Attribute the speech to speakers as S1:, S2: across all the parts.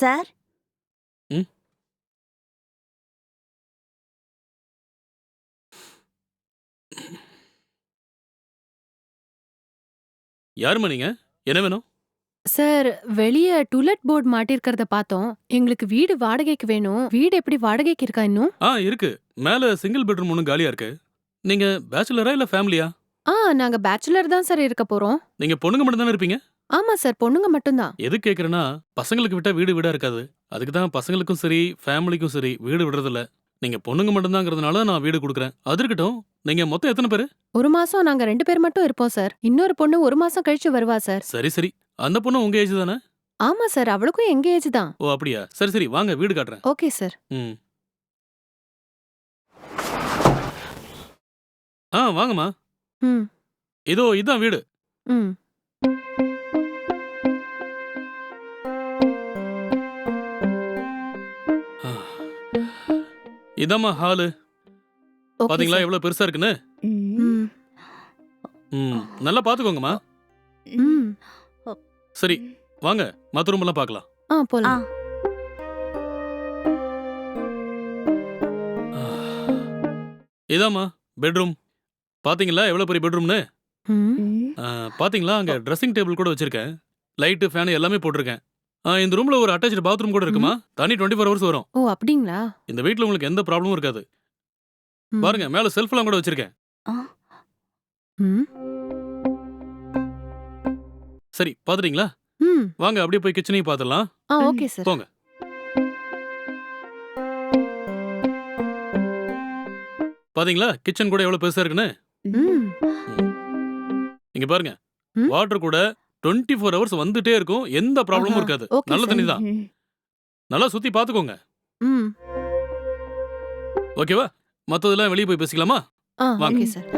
S1: Sir?
S2: யாரும்மா நீங்க? என்ன வேணும்?
S3: சார் வெளிய டுலெட் போர்டு மாட்டிருக்கிறத பார்த்தோம் எங்களுக்கு வீடு வாடகைக்கு வேணும். வீடு எப்படி வாடகைக்கு இருக்கா இன்னும்?
S2: ஆ இருக்கு. மேல சிங்கிள் பெட்ரூம் ஒன்று காலியா இருக்கு. நீங்க பேச்சுலரா இல்ல ஃபேமிலியா?
S3: ஆ நாங்க பேச்சுலர் தான் சார் இருக்க போறோம்.
S2: நீங்க பொண்ணுங்க மட்டும் தானே இருப்பீங்க?
S3: ஆமா சார் பொண்ணுங்க மட்டும்தான்.
S2: எது கேக்குறேன்னா பசங்களுக்கு விட்டா வீடு வீடா இருக்காது. அதுக்கு தான் பசங்களுக்கும் சரி ஃபேமிலிக்கும் சரி வீடு விடுறதில்ல. நீங்க பொண்ணுங்க மட்டும்தாங்கிறதுனால நான் வீடு கொடுக்குறேன். அது இருக்கட்டும். நீங்க மொத்தம் எத்தனை பேரு?
S3: ஒரு மாசம் நாங்க ரெண்டு பேர் மட்டும் இருப்போம் சார். இன்னொரு பொண்ணு ஒரு மாசம் கழிச்சு வருவா சார்.
S2: சரி சரி. அந்த பொண்ணு உங்க ஏஜ் தானே?
S3: ஆமா சார் அவளுக்கும் எங்க ஏஜ் தான்.
S2: ஓ அப்படியா? சரி சரி. வாங்க வீடு காட்டுறேன்.
S3: Okay sir.
S2: ம். ஆ வாங்கம்மா.
S3: ம்.
S2: இதோ இதான் வீடு.
S3: ம்.
S2: இதாம்மா ஹாலு? பாத்தீங்களா. எவ்வளவு பெருசா இருக்குன்னு?
S3: ம்.
S2: ம். நல்லா பாத்துக்கோங்கம்மா.
S3: ம்.
S2: சரி வாங்க. மத்த ரூம் எல்லாம் பார்க்கலாம்
S3: ஆ. போலாம்
S2: இதாம்மா பெட்ரூம். பாத்தீங்களா? எவ்வளவு பெரிய பெட்ரூம்னு? பாத்தீங்களா? அங்க ட்ரெஸ்ஸிங் டேபிள் கூட வச்சிருக்கேன். லைட்டு ஃபேன் எல்லாமே போட்டிருக்கேன். இந்த ரூம்ல ஒரு அட்டாச்சு பாத்ரூம் கூட இருக்குமா? தண்ணி டுவெண்ட்டி ஃபோர் ஹவர்ஸ் வரும்.
S3: ஓ அப்படிங்களா?
S2: இந்த வீட்ல உங்களுக்கு எந்த ப்ராப்ளமும் இருக்காது.
S3: ம்.
S2: பாருங்க மேல செல்ஃப்லாம் கூட வச்சிருக்கேன்.
S3: ம்.
S2: சரி பாத்துட்டீங்களா?
S3: ம்.
S2: வாங்க அப்படியே போய் கிச்சனையும் பாத்துடலாம்.
S3: ஆ. Okay sir.
S2: போங்க. பாத்தீங்களா? கிச்சன் கூட எவ்வளவு பெருசா இருக்குன்னு?
S3: ம்.
S2: இங்க பாருங்க.
S3: ம்.
S2: வாட்டர் கூட டுவெண்ட்டி ஃபோர் ஹவர்ஸ் வந்துட்டே இருக்கும். எந்த ப்ராப்ளமும். இருக்காது.
S3: ஓகே
S2: நல்ல. தண்ணி தான் நல்லா சுத்தி பாத்துக்கோங்க.
S3: ம்.
S2: ஓகேவா மத்ததெல்லாம் வெளியே போய் பேசிக்கலாமா?
S3: ஆ
S2: வாங்க.
S3: ஓகே சார்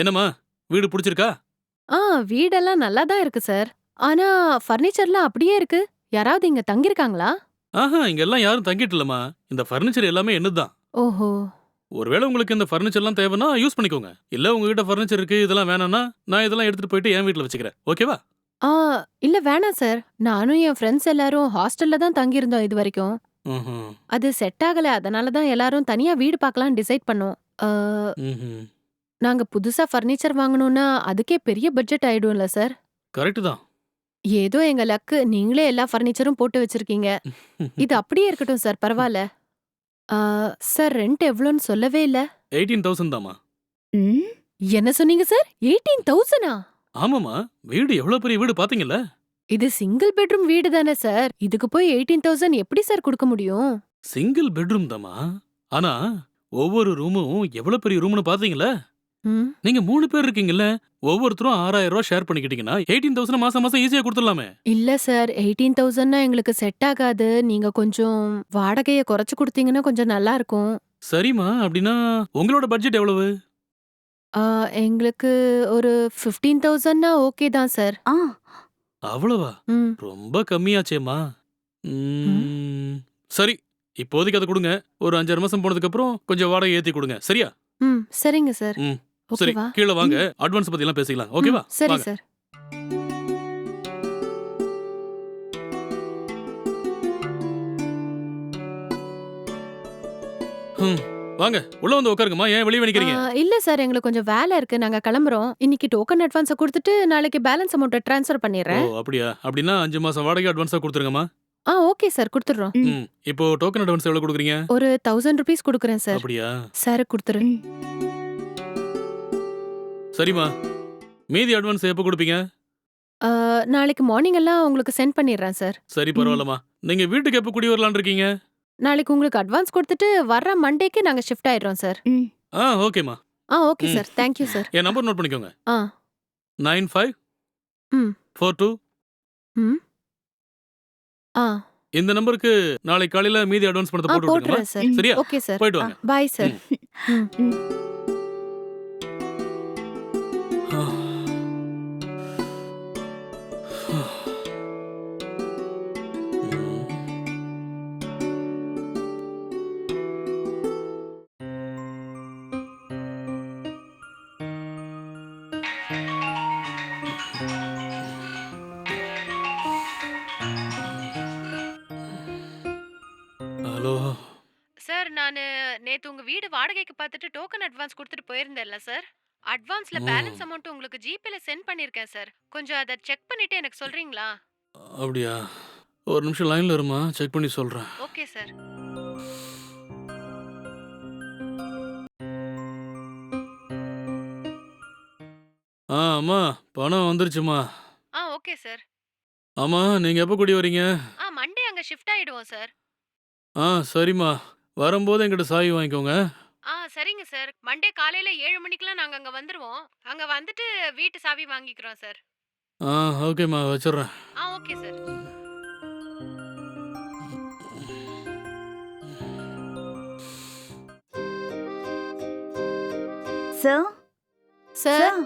S2: என்னம்மா? வீடு பிடிச்சிருக்கா?
S3: ஆ வீடெல்லாம் நல்லா தான் இருக்கு சார் ஆனா ஃபர்னிச்சர்லாம் அப்படியே இருக்கு. யாராவது இங்க தங்கியிருக்காங்களா?
S2: ஆஹா இங்க எல்லாம் யாரும் தங்கிட்டு இல்லம்மா. இந்த ஃபர்னிச்சர் எல்லாமே என்னதுதான்?
S3: ஓஹோ.
S2: ஒருவேளை உங்களுக்கு இந்த ஃபர்னிச்சர்லாம் தேவைன்னா யூஸ் பண்ணிக்கோங்க. இல்ல உங்ககிட்ட ஃபர்னிச்சர் இருக்கு இதெல்லாம் வேணாம்னா நான் இதெல்லாம் எடுத்துட்டு போயிட்டு என் வீட்ல வச்சுக்கிறேன். ஓகேவா
S3: ஆ இல்ல வேணாம் சார் நானும் என் ஃப்ரெண்ட்ஸ் எல்லாரும் ஹாஸ்டல்ல தான் தங்கியிருந்தோம் இது வரைக்கும். அது செட் ஆகல. அதனால தான் எல்லாரும் தனியா வீடு பார்க்கலாம் டிசைட் பண்ணோம். நாங்க புதுசா ஃபர்னிச்சர் வாங்கணும்னா அதுக்கே பெரிய பட்ஜெட் ஆயிடும்ல சார்
S2: கரெக்ட் தான்.
S3: ஏதோ எங்க லக்கு நீங்களே எல்லா ஃபர்னிச்சரும் போட்டு வச்சிருக்கீங்க. இது அப்படியே இருக்கட்டும் சார் பரவாயில்ல. ஆ, சார் ரெண்ட் எவ்வளோன்னு சொல்லவே இல்ல.
S2: எயிட்டீன் தௌசண்ட் தாமா
S3: என்ன சொன்னீங்க சார்? எயிட்டீன் தௌசண்டா?
S2: ஆமாமா வீடு எவ்வளவு பெரிய வீடு பாத்தீங்கல்ல?
S3: இது சிங்கிள் பெட்ரூம் வீடு தானே சார். இதுக்கு போய் எயிட்டீன் தௌசண்ட் எப்படி சார் கொடுக்க முடியும்?
S2: சிங்கிள் பெட்ரூம் தாமா ஆனா ஒவ்வொரு ரூமும் எவ்வளவு பெரிய ரூம்னு பாத்தீங்களா
S3: ம்,
S2: நீங்க மூணு பேர் இருக்கீங்கல்ல ஒவ்வொருத்தரும் ஆறாயிரம் ரூபாய் ஷேர் பண்ணிக்கிட்டீங்கன்னா எயிட்டீன் தௌசண்ட் மாசம் மாசம் ஈஸியா கொடுத்துடலாமே.
S3: இல்ல சார் எயிட்டீன் தௌசண்ட்னா எங்களுக்கு செட் ஆகாது. நீங்க கொஞ்சம் வாடகைய குறைச்சு கொடுத்தீங்கன்னா கொஞ்சம் நல்லா இருக்கும்.
S2: சரிம்மா அப்படின்னா உங்களோட பட்ஜெட் எவ்வளவு?
S3: ஆ, எங்களுக்கு ஒரு ஃபிஃப்டீன் தௌசண்ட்னா ஓகே தான் சார்
S1: ஆ.
S2: அவ்வளவா?
S3: ம்.
S2: ரொம்ப கம்மியாச்சேம்மா. ம், சரி இப்போதைக்கு அதை கொடுங்க. ஒரு அஞ்சாறு மாசம் போனதுக்கு அப்புறம் கொஞ்சம் வாடகை ஏத்தி கொடுங்க. சரியா?
S3: ம் சரிங்க சார்
S2: ம், சரி
S3: ஓகேவா?
S2: கீழே வாங்க. அட்வான்ஸ் பத்தி எல்லாம் பேசிக்கலாம். ஓகேவா?
S3: ம், சரி
S2: வாங்க.
S3: சார்.
S2: ம், வாங்க. உள்ள வந்து உட்காருங்கம்மா. ஏன் வெளியே நிக்கிறீங்க
S3: ஆ, இல்ல சார். எங்களுக்கு கொஞ்சம் வேலை இருக்கு. நாங்க கிளம்புறோம். இன்னைக்கு டோக்கன் அட்வான்ஸ கொடுத்துட்டு நாளைக்கு பேலன்ஸ் அமௌண்ட் ட்ரான்ஸ்ஃபர்
S2: ஓ
S3: பண்ணிடுறேன்.
S2: அப்படியா? அப்படின்னா அஞ்சு மாசம் வாடகை அட்வான்ஸா கொடுத்துருங்கம்மா.
S3: ஆ ஓகே சார். கொடுத்துடுறோம்.
S2: ம். இப்போ டோக்கன் அட்வான்ஸ் எவ்வளவு கொடுக்குறீங்க?
S3: ஒரு தௌசண்ட் ருபீஸ் கொடுக்குறேன் சார்.
S2: அப்படியா?
S3: சார் கொடுத்துரு
S2: சரிம்மா. மீதி அட்வான்ஸ் எப்போ கொடுப்பீங்க?
S3: ஆ, நாளைக்கு மார்னிங் எல்லாம் உங்களுக்கு சென்ட் பண்ணிடுறேன் சார்
S2: சரி பரவாயில்லம்மா. நீங்க வீட்டுக்கு எப்போ குடி வரலாம்னு இருக்கீங்க?
S3: நாளைக்கு உங்களுக்கு அட்வான்ஸ் கொடுத்துட்டு வர்ற மண்டேக்கு நாங்க ஷிஃப்ட் ஆயிடுறோம் சார்
S2: ஆ ஓகேம்மா.
S3: ஆ ஓகே
S2: ம்.
S3: சார் தேங்க்யூ சார்
S2: என் நம்பர் நோட் பண்ணிக்கோங்க.
S3: ஆ.
S2: நைன் ஃபைவ்
S3: ம்.
S2: ஃபோர் டூ
S3: ம். ஆ.
S2: இந்த நம்பருக்கு நாளைக்கு காலையில மீதி அட்வான்ஸ் பணத்தை
S3: ஆ
S2: போட்டு விட்டுருங்கம்மா.
S3: போட்டுறேன் சார்
S2: சரியா?
S3: ஓகே சார்
S2: போயிட்டு வாங்க.
S3: பாய் சார் ம். நேத்து உங்க வீடு வாடகைக்கு பார்த்துட்டு டோக்கன் அட்வான்ஸ் கொடுத்துட்டு போயிருந்தேன்ல சார் அட்வான்ஸ்ல. பேலன்ஸ் அமௌண்ட் உங்களுக்கு ஜிபேல சென்ட் பண்ணிருக்கேன் சார் கொஞ்சம் அதை செக் பண்ணிட்டு எனக்கு சொல்றீங்களா?
S2: அப்படியா? ஒரு நிமிஷம் லைன்ல இருமா? செக் பண்ணி சொல்றேன்.
S3: ஓகே சார்
S2: ஆ அம்மா பணம் வந்துருச்சுமா.
S3: ஆ ஓகே சார்
S2: ஆமா நீங்க எப்போ குடி வரீங்க?
S3: ஆ மண்டே அங்க ஷிஃப்ட் ஆயிடுவோம் சார்
S2: ஆ சரிம்மா. வரும்போது என்கிட்ட சாவி வாங்கிக்கோங்க.
S3: ஆ சரிங்க சார். மண்டே காலையில ஏழு மணிக்கெல்லாம் நாங்க அங்க வந்துருவோம். அங்க வந்துட்டு வீட்டு சாவி வாங்கிக்கிறோம் சார்.
S2: ஆ ஓகேம்மா வச்சிடுறேன்.
S3: ஆ okay sir.
S1: Sir?
S3: Sir?
S1: Sir?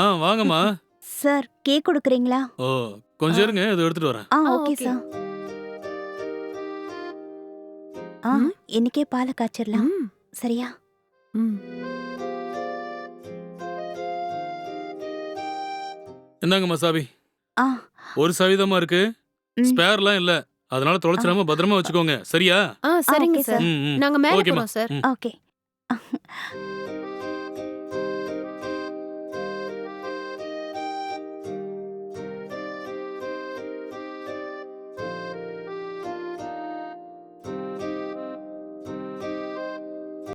S2: ஆ வாங்கம்மா.
S1: சார் கேக் கொடுக்குறீங்களா?
S2: ஓ கொஞ்சம் இருங்க இதை எடுத்துட்டு வரேன்.
S3: ஆ
S1: ஓகே
S3: okay.
S1: சார். ஆ
S3: ம்.
S1: இன்னைக்கே பாலை காய்ச்சிடலாம்.
S3: ம்,
S1: சரியா?
S3: ம்.
S2: இந்தாங்கம்மா சாவி
S1: ஆ.
S2: ஒரு சாவிதாம்மா இருக்கு.
S1: ம்.
S2: ஸ்பேர்லாம் இல்ல. அதனால தொலைச்சிடாம பத்திரமா வச்சுக்கோங்க. சரியா?
S3: ஆ சரிங்க
S1: okay,
S3: சார்.
S2: ம், ம்.
S3: நாங்க மேல
S2: ஓகேம்மா.
S3: போறோம் சார்.
S1: ஓகே.